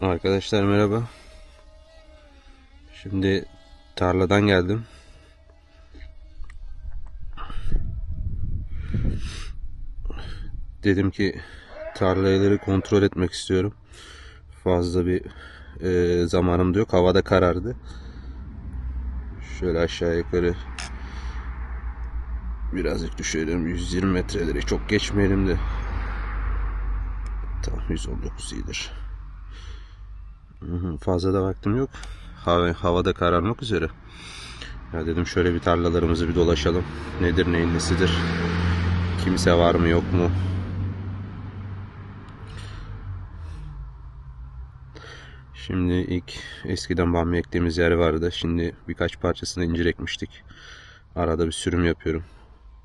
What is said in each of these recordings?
Arkadaşlar merhaba. Şimdi tarladan geldim. Dedim ki tarlaları kontrol etmek istiyorum. Fazla bir e, zamanım da yok. Havada karardı. Şöyle aşağı yukarı birazcık düşelim. 120 metreleri çok geçmeyelim de. Tamam 119 iyidir. Fazla da vaktim yok. Hava, havada kararmak üzere. Ya dedim şöyle bir tarlalarımızı bir dolaşalım. Nedir neyin nesidir? Kimse var mı yok mu? Şimdi ilk eskiden bamya ektiğimiz yer vardı. Şimdi birkaç parçasını incir ekmiştik. Arada bir sürüm yapıyorum.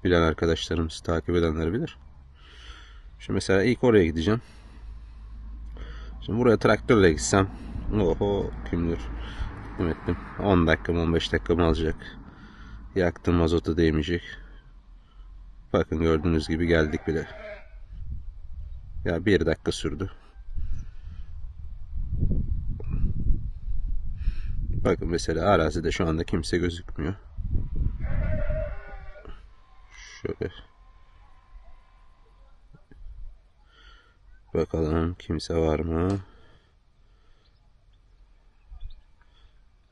Bilen arkadaşlarımız, takip edenler bilir. Şimdi mesela ilk oraya gideceğim. Şimdi buraya traktörle gitsem oho gittim ettim 10 dakika 15 dakika mı alacak. Yaktım mazota değmeyecek. Bakın gördüğünüz gibi geldik bile. Ya bir dakika sürdü. Bakın mesela arazide şu anda kimse gözükmüyor. Şöyle. Bakalım kimse var mı?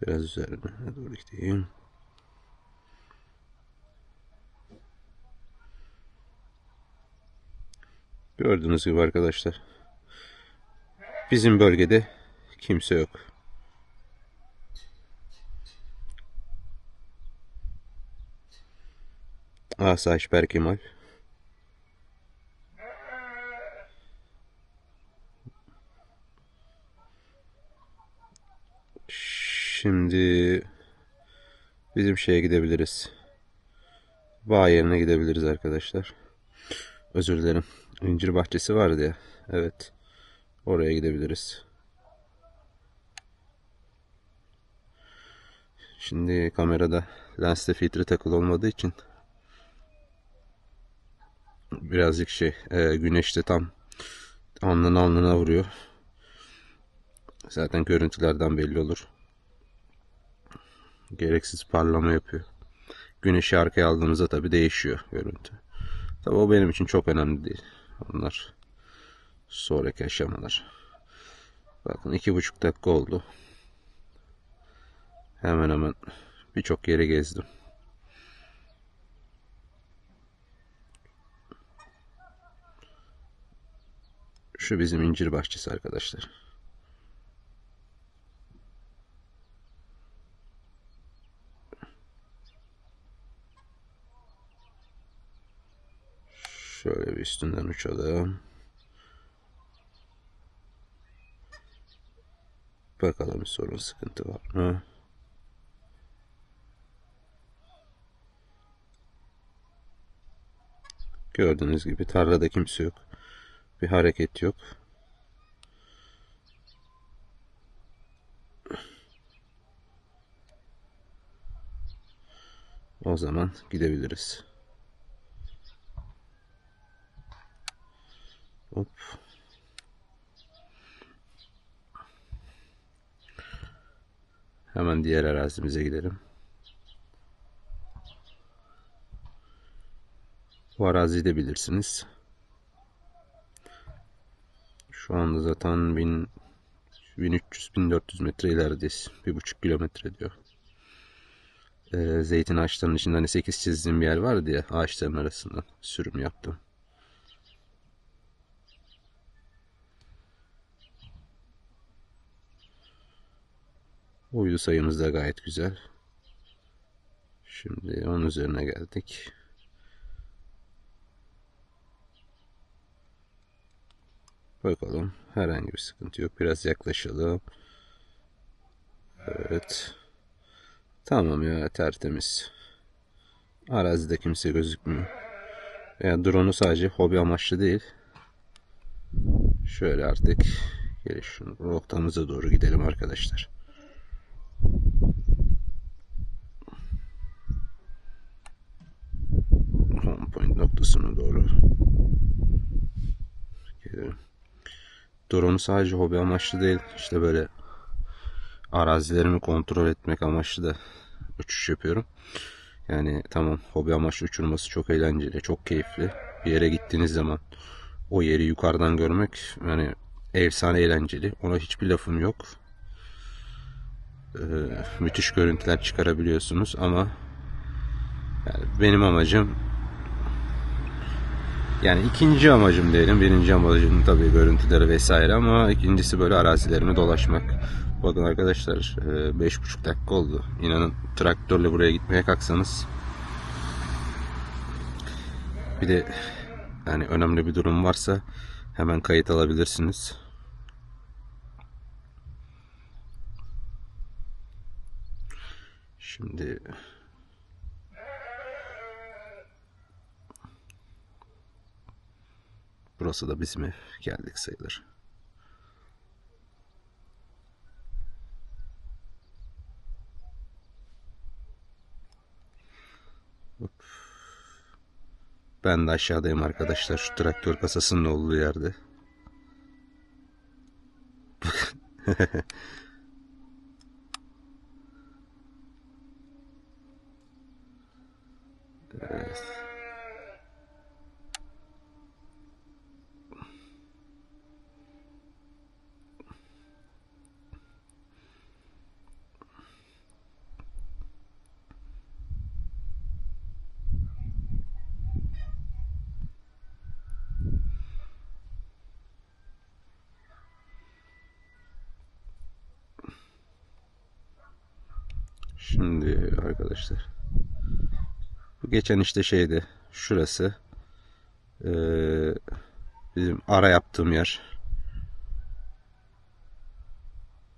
Biraz üzerine doğru gideyim. Gördüğünüz gibi arkadaşlar. Bizim bölgede kimse yok. Asayiş Berkemal. Şimdi bizim şeye gidebiliriz. Bağ yerine gidebiliriz arkadaşlar. Özür dilerim. İncir bahçesi vardı ya. Evet. Oraya gidebiliriz. Şimdi kamerada lenste filtre takılı olmadığı için birazcık şey e, güneşte tam alnına alnına vuruyor. Zaten görüntülerden belli olur. Gereksiz parlama yapıyor. Güneşi arkaya aldığımızda tabi değişiyor görüntü. Tabi o benim için çok önemli değil. Onlar sonraki aşamalar. Bakın iki buçuk dakika oldu. Hemen hemen birçok yeri gezdim. Şu bizim incir bahçesi arkadaşlar. Şöyle bir üstünden uçalım. Bakalım sorun sıkıntı var mı? Gördüğünüz gibi tarlada kimse yok. Bir hareket yok. O zaman gidebiliriz. Hop. Hemen diğer arazimize gidelim. Bu araziyi de bilirsiniz. Şu anda zaten 1000 1300-1400 metre ilerideyiz. Bir buçuk kilometre diyor. Ee, zeytin ağaçlarının içinde hani 8 çizdiğim bir yer vardı ya ağaçların arasından sürüm yaptım. Uydu sayımız da gayet güzel. Şimdi onun üzerine geldik. Bakalım herhangi bir sıkıntı yok. Biraz yaklaşalım. Evet. Tamam ya tertemiz. Arazide kimse gözükmüyor. Yani drone'u sadece hobi amaçlı değil. Şöyle artık geliş noktamıza doğru gidelim arkadaşlar. Home point noktasına doğru gidelim. Drone sadece hobi amaçlı değil. İşte böyle arazilerimi kontrol etmek amaçlı da uçuş yapıyorum. Yani tamam hobi amaçlı uçurması çok eğlenceli, çok keyifli. Bir yere gittiğiniz zaman o yeri yukarıdan görmek yani efsane eğlenceli. Ona hiçbir lafım yok. Ee, müthiş görüntüler çıkarabiliyorsunuz ama yani benim amacım yani ikinci amacım diyelim. Birinci amacım tabii görüntüleri vesaire ama ikincisi böyle arazilerimi dolaşmak. Bakın arkadaşlar e, beş buçuk dakika oldu. İnanın traktörle buraya gitmeye kalksanız bir de yani önemli bir durum varsa hemen kayıt alabilirsiniz. Şimdi burası da bizim ev. Geldik sayılır. Hop. Ben de aşağıdayım arkadaşlar. Şu traktör kasasının olduğu yerde. Şimdi arkadaşlar. Bu geçen işte şeydi şurası. Ee, bizim ara yaptığım yer.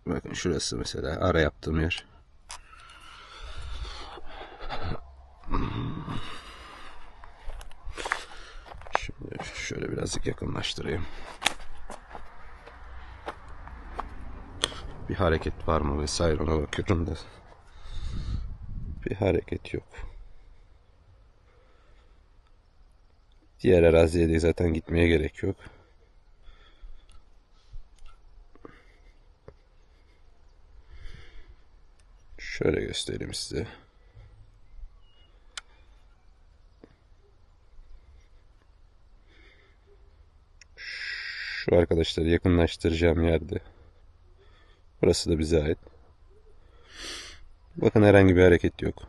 Bakın şurası mesela ara yaptığım yer. Şimdi şöyle birazcık yakınlaştırayım. Bir hareket var mı vesaire ona bakıyorum da bir hareket yok. Diğer araziye de zaten gitmeye gerek yok. Şöyle göstereyim size. Şu arkadaşları yakınlaştıracağım yerde. Burası da bize ait. Bakın herhangi bir hareket yok.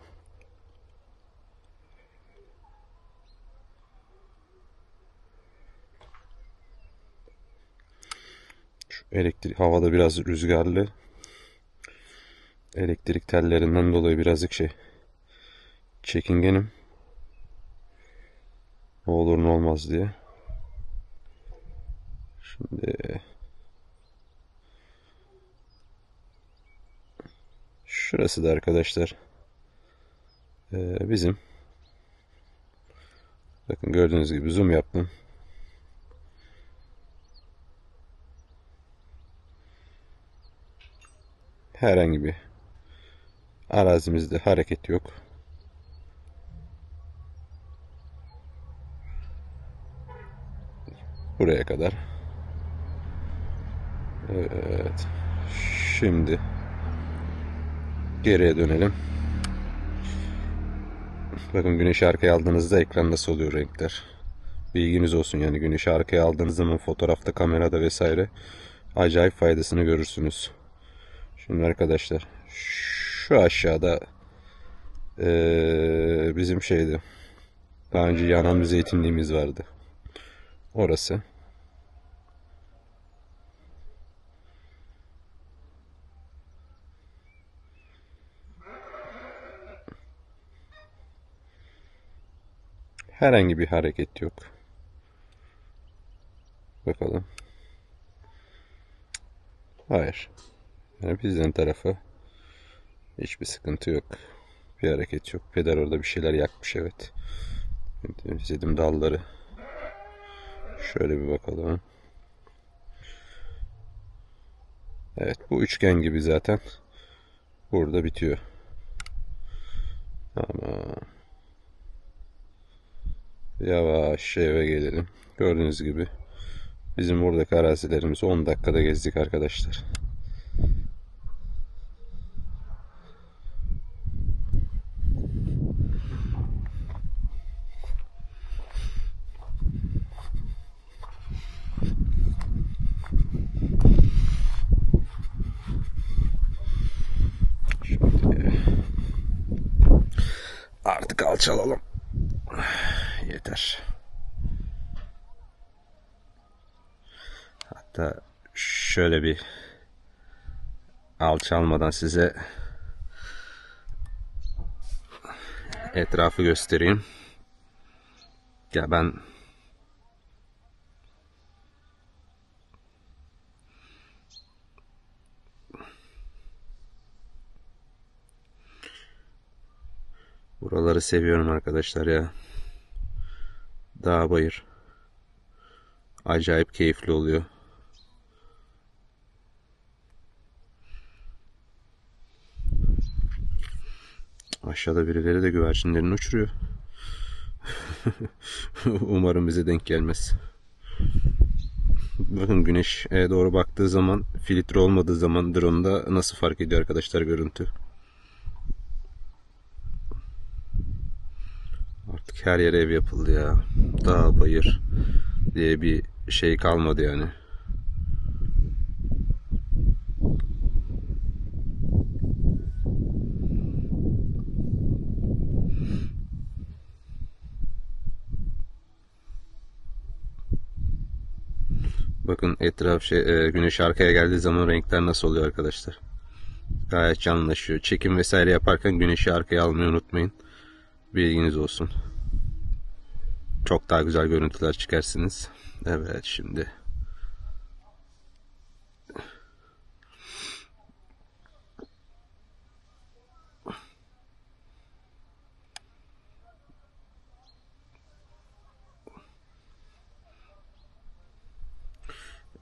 Şu elektrik havada biraz rüzgarlı. Elektrik tellerinden dolayı birazcık şey çekingenim. Ne olur ne olmaz diye. Şimdi Şurası da arkadaşlar bizim bakın gördüğünüz gibi zoom yaptım. Herhangi bir arazimizde hareket yok. Buraya kadar. Evet. Şimdi Geriye dönelim. Bakın güneşi arkaya aldığınızda ekran nasıl oluyor renkler. Bilginiz olsun yani güneşi arkaya aldığınız zaman fotoğrafta, kamerada vesaire acayip faydasını görürsünüz. Şimdi arkadaşlar şu aşağıda ee, bizim şeydi. Daha önce yanan bir zeytinliğimiz vardı. Orası. Herhangi bir hareket yok. Bakalım. Hayır. Yani bizden tarafı hiçbir sıkıntı yok. Bir hareket yok. Peder orada bir şeyler yakmış evet. İzledim dalları. Şöyle bir bakalım. Evet bu üçgen gibi zaten. Burada bitiyor. Tamam. Yavaş eve gelelim. Gördüğünüz gibi Bizim buradaki arazilerimizi 10 dakikada gezdik arkadaşlar. Artık alçalalım. Yeter. Hatta şöyle bir alçalmadan size etrafı göstereyim. Ya ben buraları seviyorum arkadaşlar ya. Dağ bayır. Acayip keyifli oluyor. Aşağıda birileri de güvercinlerini uçuruyor. Umarım bize denk gelmez. Bakın güneş e, doğru baktığı zaman filtre olmadığı zaman drone'da nasıl fark ediyor arkadaşlar görüntü. Artık her yere ev yapıldı ya. Dağ bayır diye bir şey kalmadı yani. Bakın etraf şey, e, güneş arkaya geldiği zaman renkler nasıl oluyor arkadaşlar. Gayet canlılaşıyor. Çekim vesaire yaparken güneşi arkaya almayı unutmayın. Bilginiz olsun. Çok daha güzel görüntüler çıkarsınız. Evet şimdi.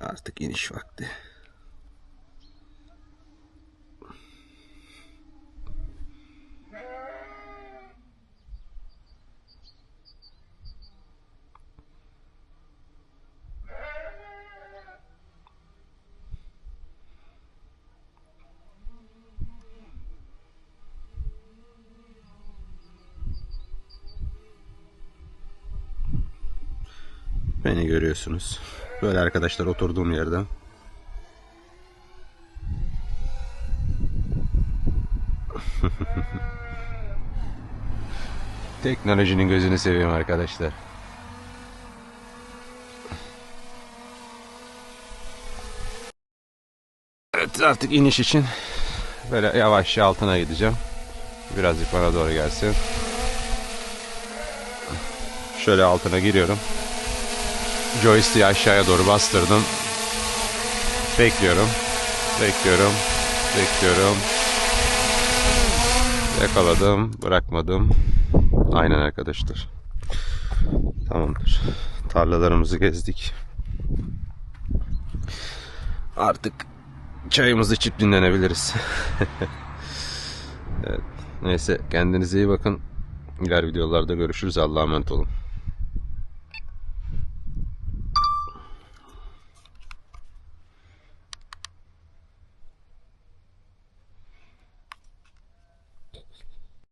Artık iniş vakti. Beni görüyorsunuz. Böyle arkadaşlar oturduğum yerden. Teknolojinin gözünü seveyim arkadaşlar. Evet artık iniş için böyle yavaşça altına gideceğim. Birazcık bana doğru gelsin. Şöyle altına giriyorum. Joystick'i aşağıya doğru bastırdım. Bekliyorum. Bekliyorum. Bekliyorum. Yakaladım. Bırakmadım. Aynen arkadaşlar. Tamamdır. Tarlalarımızı gezdik. Artık çayımızı içip dinlenebiliriz. evet. Neyse kendinize iyi bakın. İler videolarda görüşürüz. Allah'a emanet olun.